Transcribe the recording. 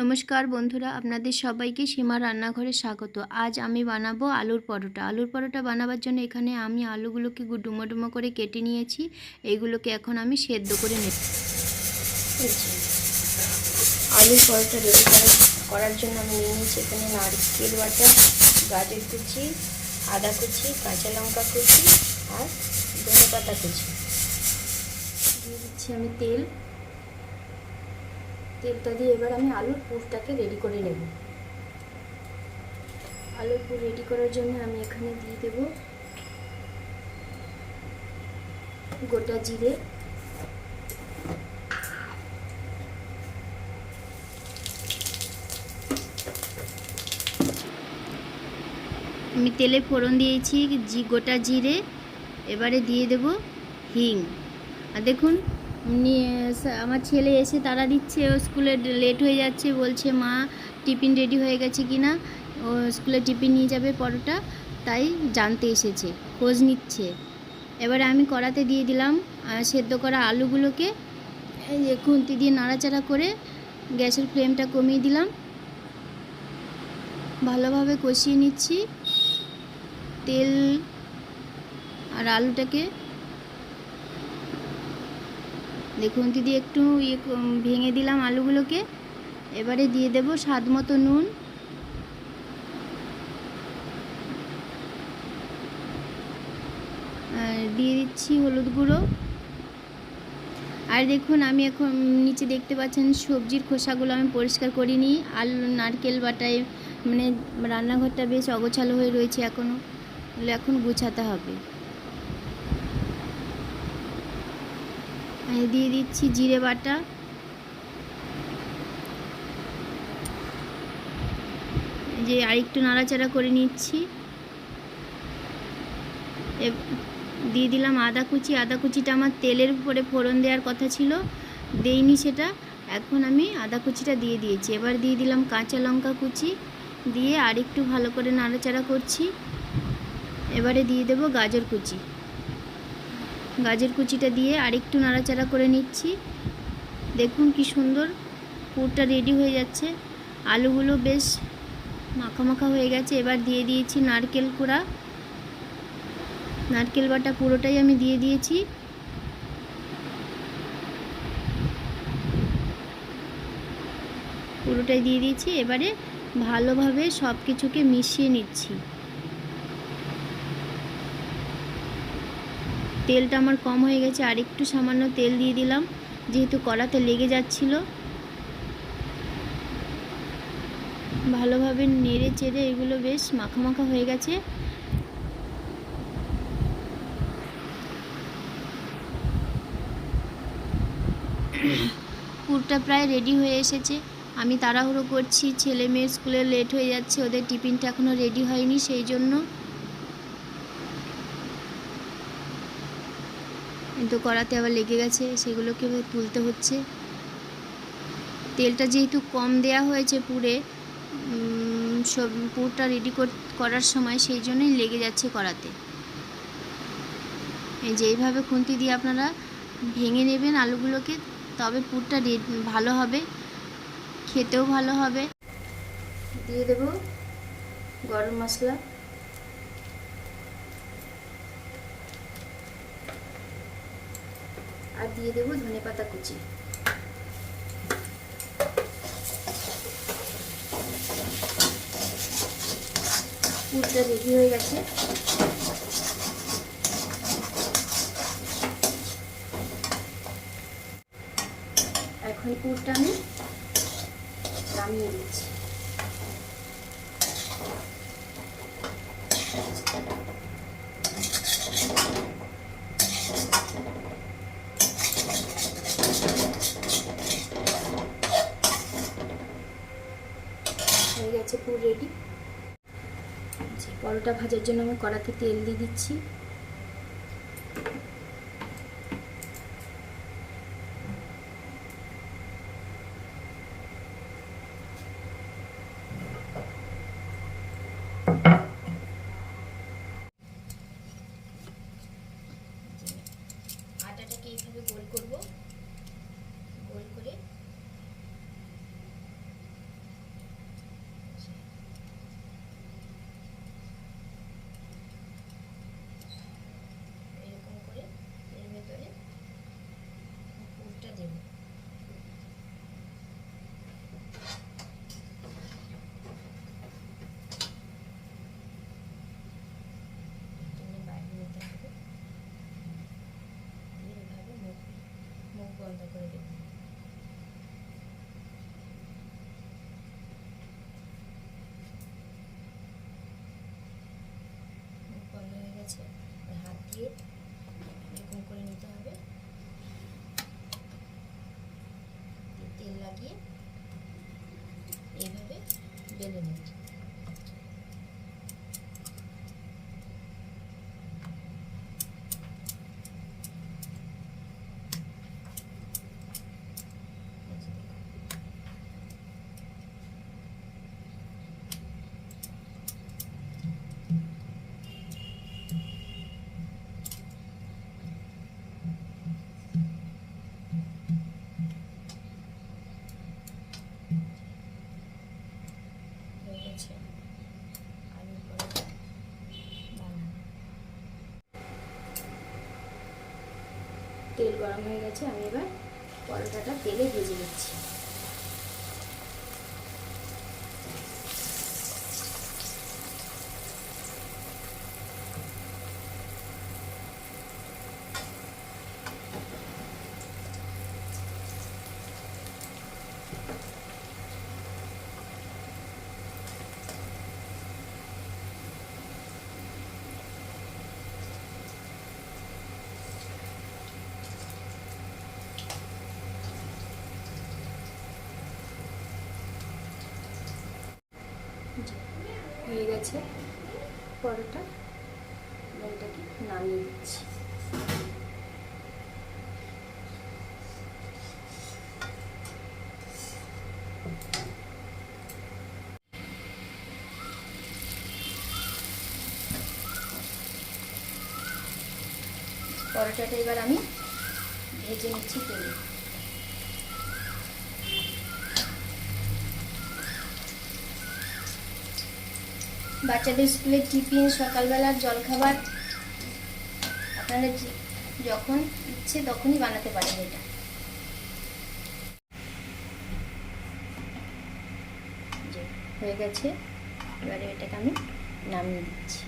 নমস্কার বন্ধুরা, আপনাদের সবাইকে সীমা রান্নাঘরে স্বাগত। আজ আমি বানাবো আলুর পরোটা। আলুর পরোটা বানাবার জন্য এখানে আমি আলুগুলোকে ডুমো ডুমো করে কেটে নিয়েছি। এইগুলোকে এখন আমি সেদ্ধ করে নেব। আলুর পরোটা রেডি করার জন্য আমি নিয়ে নিয়েছি এখানে নারকেল বাটা, গাজর কুচি, আদা কুচি, কাঁচা লঙ্কা কুচি আর ধনে পাতা কুচি। দিয়ে দিচ্ছি আমি তেল। তেলটা দিয়ে এবার আমি আলুর পুরটাকে রেডি করে নেব। আলুর পুর রেডি করার জন্য আমি এখানে দিয়ে দেব গোটা জিরে। আমি তেলে ফোড়ন দিয়েছি গোটা জিরে। এবারে দিয়ে দেব হিং। আর দেখুন নিয়ে আমার ছেলে এসে তারা দিচ্ছে, ও স্কুলে লেট হয়ে যাচ্ছে, বলছে, মা, টিফিন রেডি হয়ে গেছে কি না? ও স্কুলে টিফিন নিয়ে যাবে পরোটা, তাই জানতে এসেছে, খোঁজ নিচ্ছে। এবারে আমি কড়াতে দিয়ে দিলাম সেদ্ধ করা আলুগুলোকে খুন্তি দিয়ে নাড়াচাড়া করে গ্যাসের ফ্লেমটা কমিয়ে দিলাম। ভালোভাবে কষিয়ে নিচ্ছি, তেল আর আলুটাকে দেখুন দিদি, একটু ইয়ে ভেঙে দিলাম আলুগুলোকে। এবারে দিয়ে দেব স্বাদ মতো নুন। দিয়ে দিচ্ছি হলুদ গুঁড়ো। আর দেখুন, আমি এখন নিচে দেখতে পাচ্ছেন সবজির খোসাগুলো আমি পরিষ্কার করিনি। আলু, নারকেল বাটায় মানে রান্নাঘরটা বেশ অগোছালো হয়ে রয়েছে এখনও এখন গুছাতে হবে। দিয়ে দিচ্ছি জিরে বাটা। যে আরেকটু নাড়াচাড়া করে নিচ্ছি। দিয়ে দিলাম আদা কুচি। আদা কুচিটা আমার তেলের উপরে ফোড়ন দেওয়ার কথা ছিল, দেইনি সেটা। এখন আমি আদা কুচিটা দিয়ে দিয়েছি। এবার দিয়ে দিলাম কাঁচা লঙ্কা কুচি। দিয়ে আরেকটু ভালো করে নাড়াচাড়া করছি। এবারে দিয়ে দেবো গাজর কুচি। গাজর কুচিটা দিয়ে আরেকটু নাড়াচাড়া করে নিচ্ছি। দেখুন কি সুন্দর পুরটা রেডি হয়ে যাচ্ছে। আলুগুলো বেশ মাখা হয়ে গেছে। এবার দিয়ে দিয়েছি নারকেল কুড়া। নারকেল বাটা পুরোটাই আমি দিয়ে দিয়েছি। পুরোটাই দিয়ে দিয়েছি। এবারে ভালোভাবে সব কিছুকে মিশিয়ে নিচ্ছি। তেলটা আমার কম হয়ে গেছে, আর একটু সামান্য তেল দিয়ে দিলাম, যেহেতু কড়াতে লেগে যাচ্ছিল। ভালোভাবে নেড়ে চেড়ে এগুলো বেশ মাখা হয়ে গেছে। পুরটা প্রায় রেডি হয়ে এসেছে। আমি তাড়াহুড়ো করছি, ছেলে মেয়ে স্কুলে লেট হয়ে যাচ্ছে, ওদের টিফিনটা এখনও রেডি হয়নি, সেই জন্য কিন্তু কড়াতে আবার লেগে গেছে, সেগুলোকে তুলতে হচ্ছে। তেলটা যেহেতু কম দেয়া হয়েছে পুরে সব পুরটা রেডি করার সময় সেই জন্যই লেগে যাচ্ছে কড়াতে। এই যে এইভাবে খুন্তি দিয়ে আপনারা ভেঙে নেবেন আলুগুলোকে, তবে পুরটা ভালো হবে, খেতেও ভালো হবে। দিয়ে দেব গরম মশলা। দিয়ে দেবো ধনে পাতা কুচি। পুরটা রেডি হয়ে গেছে। এখন পুরটা আমি নামিয়ে দিচ্ছি হয়ে গেছে পুর রেডি। পরোটা ভাজার জন্য আমি কড়াতে তেল দিয়ে দিচ্ছি। বন্ধ করে দেবো বন্ধ হয়ে গেছে। হাত দিয়ে এরকম করে নিতে হবে। তেল লাগিয়ে এইভাবে বেলে নেব এই যে দেখুন। হয়ে গেছে আলুর পরোটা বানানো তেল গরম হয়ে গেছে আমি এবার পরোটাটা তেলে ভেজে নিচ্ছি। গেছে পরোটা এটাকে নামিয়ে দিচ্ছি। পরোটাটা এবার আমি ভেজে নিচ্ছি তেলে। বাচ্চাদের স্কুলের টিফিন, সকালবেলার জলখাবার আপনারা যখন ইচ্ছে তখনই বানাতে পারেন এটা। হয়ে গেছে। এবারে এটাকে আমি নামিয়ে দিচ্ছি।